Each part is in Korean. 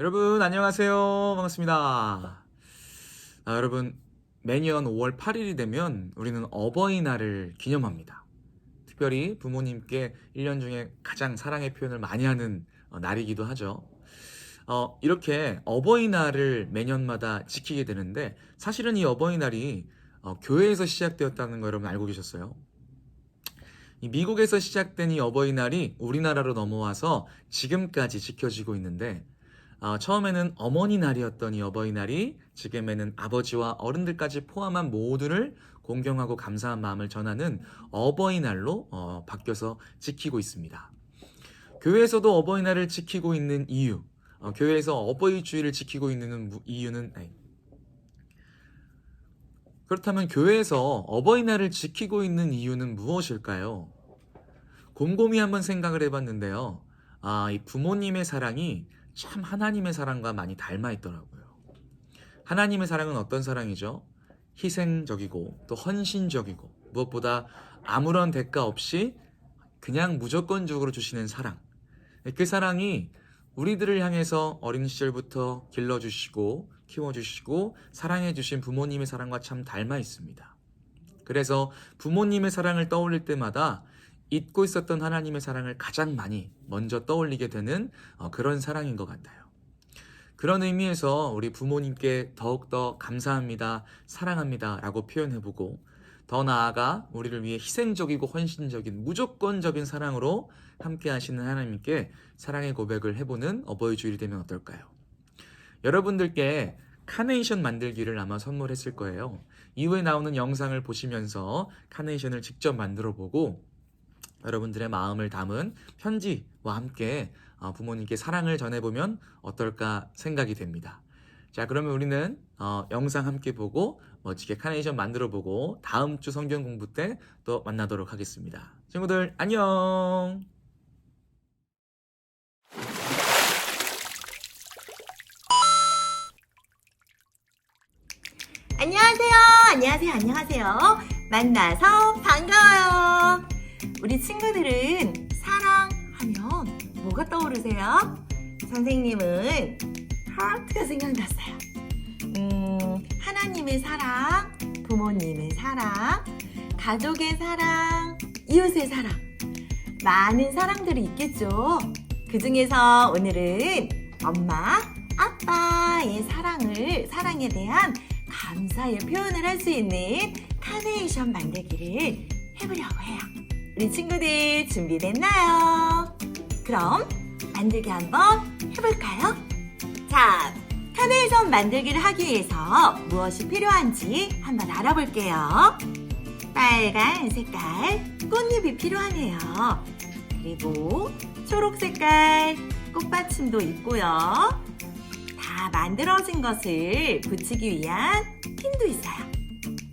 여러분 안녕하세요. 반갑습니다. 아, 여러분 매년 5월 8일이 되면 우리는 어버이날을 기념합니다. 특별히 부모님께 1년 중에 가장 사랑의 표현을 많이 하는 어, 날이기도 하죠. 어, 이렇게 어버이날을 매년마다 지키게 되는데 사실은 이 어버이날이 어, 교회에서 시작되었다는 거 여러분 알고 계셨어요? 이 미국에서 시작된 이 어버이날이 우리나라로 넘어와서 지금까지 지켜지고 있는데 어, 처음에는 어머니 날이었던 이 어버이날이 지금에는 아버지와 어른들까지 포함한 모두를 공경하고 감사한 마음을 전하는 어버이날로 어, 바뀌어서 지키고 있습니다. 교회에서도 어버이날을 지키고 있는 이유, 어, 교회에서 어버이주의를 지키고 있는 무- 이유는 아니, 그렇다면 교회에서 어버이날을 지키고 있는 이유는 무엇일까요? 곰곰이 한번 생각을 해봤는데요. 아, 이 부모님의 사랑이 참 하나님의 사랑과 많이 닮아 있더라고요. 하나님의 사랑은 어떤 사랑이죠? 희생적이고 또 헌신적이고 무엇보다 아무런 대가 없이 그냥 무조건적으로 주시는 사랑. 그 사랑이 우리들을 향해서 어린 시절부터 길러주시고 키워주시고 사랑해주신 부모님의 사랑과 참 닮아 있습니다. 그래서 부모님의 사랑을 떠올릴 때마다 잊고 있었던 하나님의 사랑을 가장 많이 먼저 떠올리게 되는 어, 그런 사랑인 것 같아요. 그런 의미에서 우리 부모님께 더욱더 감사합니다, 사랑합니다 라고 표현해보고 더 나아가 우리를 위해 희생적이고 헌신적인 무조건적인 사랑으로 함께 하시는 하나님께 사랑의 고백을 해보는 어버이 주일이 되면 어떨까요? 여러분들께 카네이션 만들기를 아마 선물했을 거예요. 이후에 나오는 영상을 보시면서 카네이션을 직접 만들어 보고 여러분들의 마음을 담은 편지와 함께 어, 부모님께 사랑을 전해보면 어떨까 생각이 됩니다. 자, 그러면 우리는 어, 영상 함께 보고 멋지게 카네이션 만들어 보고 다음 주 성경 공부 때 또 만나도록 하겠습니다. 친구들, 안녕! 안녕하세요. 안녕하세요. 안녕하세요. 만나서 반가워요. 우리 친구들은 사랑하면 뭐가 떠오르세요? 선생님은 하트가 생각났어요. 음, 하나님의 사랑, 부모님의 사랑, 가족의 사랑, 이웃의 사랑. 많은 사랑들이 있겠죠. 그 중에서 오늘은 엄마, 아빠의 사랑을, 사랑에 대한 감사의 표현을 할 수 있는 카네이션 만들기를 해보려고 해요. 우리 친구들 준비됐나요? 그럼 만들기 한번 해볼까요? 자, 카네이션 만들기를 하기 위해서 무엇이 필요한지 한번 알아볼게요. 빨간 색깔 꽃잎이 필요하네요. 그리고 초록 색깔 꽃받침도 있고요. 다 만들어진 것을 붙이기 위한 핀도 있어요.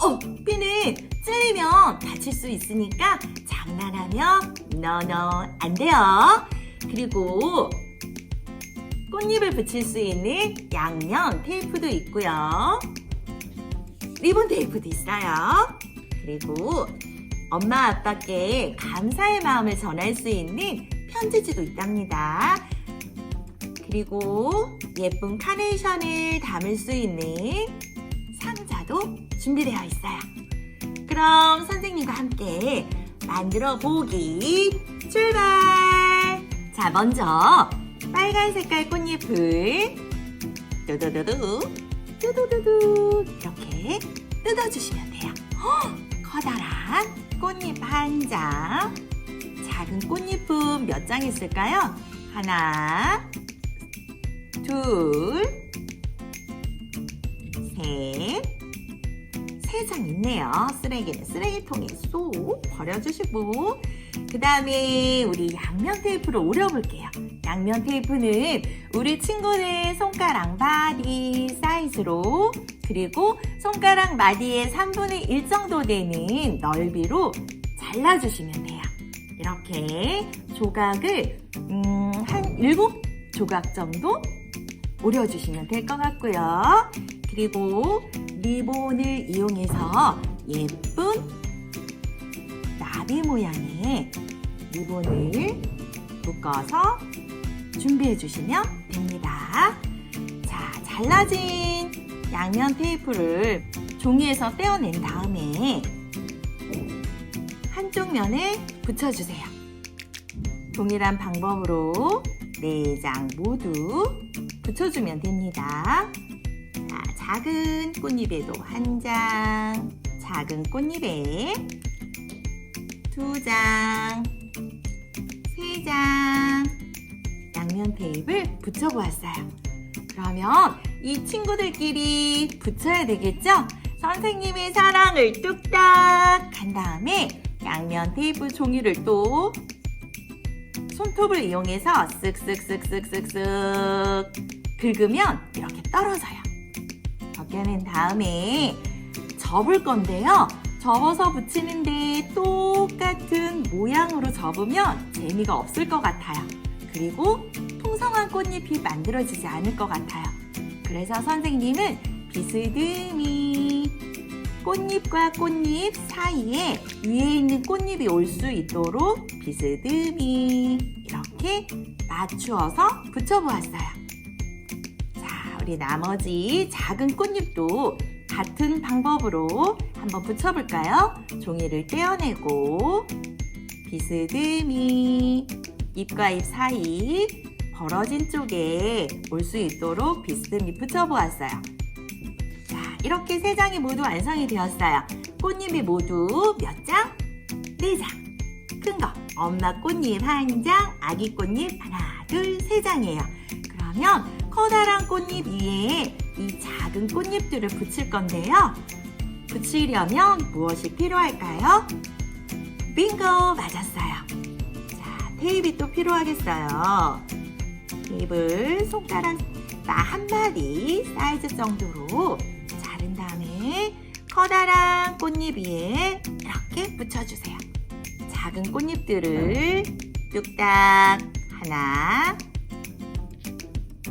어, 핀은 찔리면 다칠 수 있으니까 장난하면 너너 안 돼요. 그리고 꽃잎을 붙일 수 있는 양면 테이프도 있고요. 리본 테이프도 있어요. 그리고 엄마 아빠께 감사의 마음을 전할 수 있는 편지지도 있답니다. 그리고 예쁜 카네이션을 담을 수 있는 상자도 준비되어 있어요. 그럼 선생님과 함께 만들어 보기 출발! 자, 먼저 빨간 색깔 꽃잎을 두두두두 두두두두 이렇게 뜯어주시면 돼요. 헉, 커다란 꽃잎 한 장, 작은 꽃잎은 몇 장 있을까요? 하나, 둘, 세장 있네요. 쓰레기는 쓰레기통에 쏙 버려주시고, 그 다음에 우리 양면 테이프를 오려볼게요. 양면 테이프는 우리 친구들 손가락 마디 사이즈로, 그리고 손가락 마디의 3분의 1 정도 되는 넓이로 잘라주시면 돼요. 이렇게 조각을, 음, 한 7조각 정도 오려주시면 될 것 같고요. 그리고 리본을 이용해서 예쁜 나비 모양의 리본을 묶어서 준비해 주시면 됩니다. 잘라진 양면 테이프를 종이에서 떼어낸 다음에 한쪽 면에 붙여주세요. 동일한 방법으로 네장 모두 붙여주면 됩니다. 자, 작은 꽃잎에도 한 장, 작은 꽃잎에 두 장, 세 장, 양면 테이프를 붙여보았어요. 그러면 이 친구들끼리 붙여야 되겠죠? 선생님의 사랑을 뚝딱 한 다음에 양면 테이프 종이를 또 손톱을 이용해서 쓱쓱쓱쓱쓱쓱쓱 긁으면 이렇게 떨어져요. 벗겨낸 다음에 접을 건데요. 접어서 붙이는데 똑같은 모양으로 접으면 재미가 없을 것 같아요. 그리고 풍성한 꽃잎이 만들어지지 않을 것 같아요. 그래서 선생님은 비스듬히 꽃잎과 꽃잎 사이에 위에 있는 꽃잎이 올 수 있도록 비스듬히 이렇게 맞추어서 붙여보았어요. 자, 우리 나머지 작은 꽃잎도 같은 방법으로 한번 붙여볼까요? 종이를 떼어내고 비스듬히 잎과 잎 사이 벌어진 쪽에 올 수 있도록 비스듬히 붙여보았어요. 자, 이렇게 세 장이 모두 완성이 되었어요. 꽃잎이 모두 몇 장? 네 장. 큰 거. 엄마 꽃잎 한 장, 아기 꽃잎 하나, 둘, 세 장이에요. 그러면 커다란 꽃잎 위에 이 작은 꽃잎들을 붙일 건데요. 붙이려면 무엇이 필요할까요? 빙고! 맞았어요. 자, 테이프가 또 필요하겠어요. 테이프를 손가락 나한 마디 사이즈 정도로 자른 다음에 커다란 꽃잎 위에 이렇게 붙여주세요. 작은 꽃잎들을 뚝딱 하나,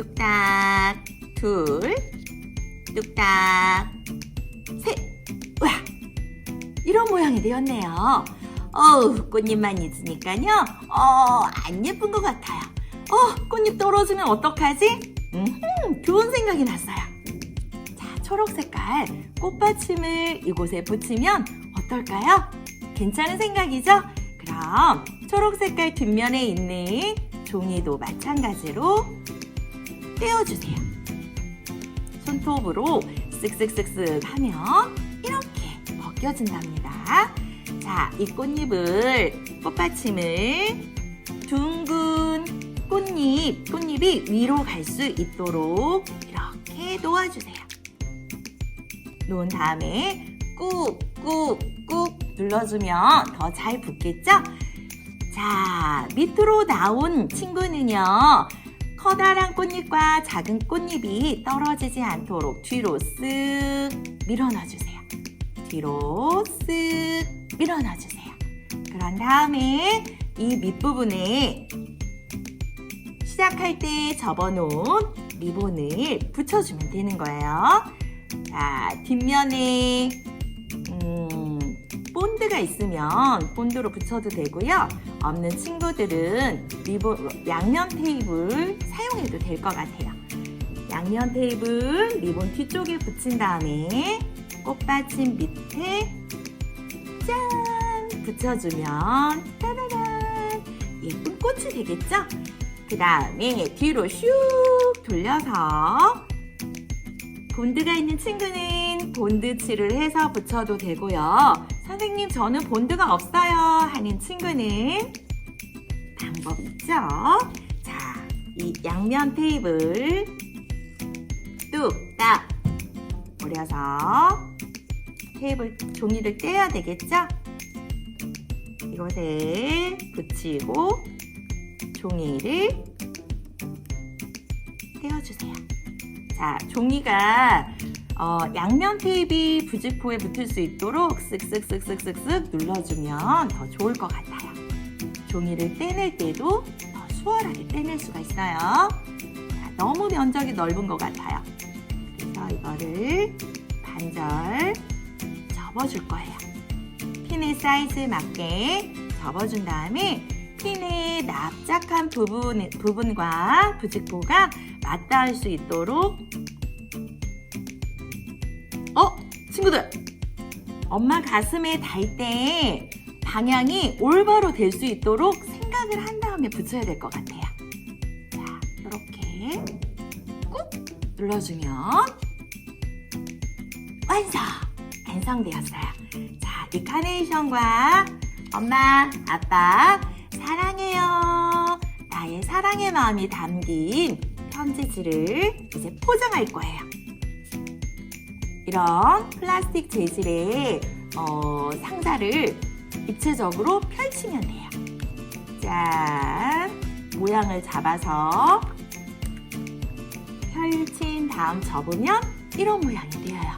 뚝딱 둘, 뚝딱 셋. 와, 이런 모양이 되었네요. 어우, 꽃잎만 있으니까요. 어, 안 예쁜 것 같아요. 어, 꽃잎 떨어지면 어떡하지? 음, 좋은 생각이 났어요. 자, 초록 색깔 꽃받침을 이곳에 붙이면 어떨까요? 괜찮은 생각이죠? 그럼 초록 색깔 뒷면에 있는 종이도 마찬가지로 떼어주세요. 손톱으로 쓱쓱쓱쓱 하면 이렇게 벗겨진답니다. 자, 이 꽃잎을, 꽃받침을 둥근 꽃잎, 꽃잎이 위로 갈 수 있도록 이렇게 놓아주세요. 놓은 다음에 꾹, 꾹, 꾹 눌러주면 더 잘 붙겠죠? 자, 밑으로 나온 친구는요. 커다란 꽃잎과 작은 꽃잎이 떨어지지 않도록 뒤로 쓱 밀어넣어 주세요. 뒤로 쓱 밀어넣어 주세요. 그런 다음에 이 밑부분에 시작할 때 접어놓은 리본을 붙여주면 되는 거예요. 자, 뒷면에 음, 본드가 있으면 본드로 붙여도 되고요. 없는 친구들은 리본, 양면 테이블 사용해도 될 것 같아요. 양면 테이블 리본 뒤쪽에 붙인 다음에 꽃받침 밑에 짠 붙여주면 따라란 예쁜 꽃이 되겠죠? 그 다음에 뒤로 슉 돌려서 본드가 있는 친구는 본드칠을 해서 붙여도 되고요. 선생님, 저는 본드가 없어요. 하는 친구는 방법 있죠? 자, 이 양면 테이블 뚝딱 오려서 테이블 종이를 떼야 되겠죠? 이곳에 붙이고 종이를 떼어주세요. 자, 종이가 어, 양면 테이프 부직포에 붙을 수 있도록 쓱쓱쓱쓱쓱쓱 눌러주면 더 좋을 것 같아요. 종이를 떼낼 때도 더 수월하게 떼낼 수가 있어요. 자, 너무 면적이 넓은 것 같아요. 그래서 이거를 반절 접어줄 거예요. 핀의 사이즈에 맞게 접어준 다음에 핀의 납작한 부분, 부분과 부직포가 맞닿을 수 있도록 어, 친구들. 엄마 가슴에 달 때 방향이 올바로 될 수 있도록 생각을 한 다음에 붙여야 될 것 같아요. 자, 이렇게 꾹 눌러주면 완성! 완성되었어요. 자, 이 카네이션과 엄마, 아빠, 사랑해요. 나의 사랑의 마음이 담긴 편지지를 이제 포장할 거예요. 이런 플라스틱 재질의 어, 상자를 입체적으로 펼치면 돼요. 짠! 모양을 잡아서 펼친 다음 접으면 이런 모양이 되어요.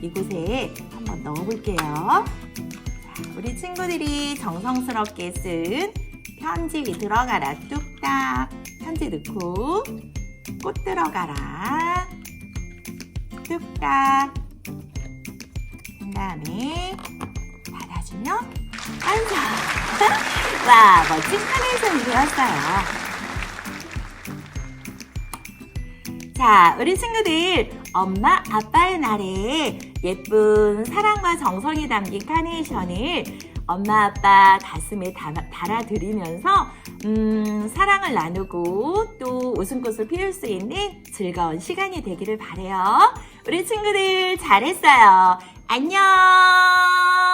이곳에 한번 넣어볼게요. 자, 우리 친구들이 정성스럽게 쓴 편지 들어가라 뚝딱 편지 넣고 꽃 들어가라 뚝딱 그 다음에 닫아주면 완성! 와 멋진 카네이션이 되었어요. 자, 우리 친구들, 엄마, 아빠의 날에 예쁜 사랑과 정성이 담긴 카네이션을 엄마, 아빠 가슴에 달아드리면서, 음, 사랑을 나누고 또 웃음꽃을 피울 수 있는 즐거운 시간이 되기를 바래요. 우리 친구들, 잘했어요. 안녕!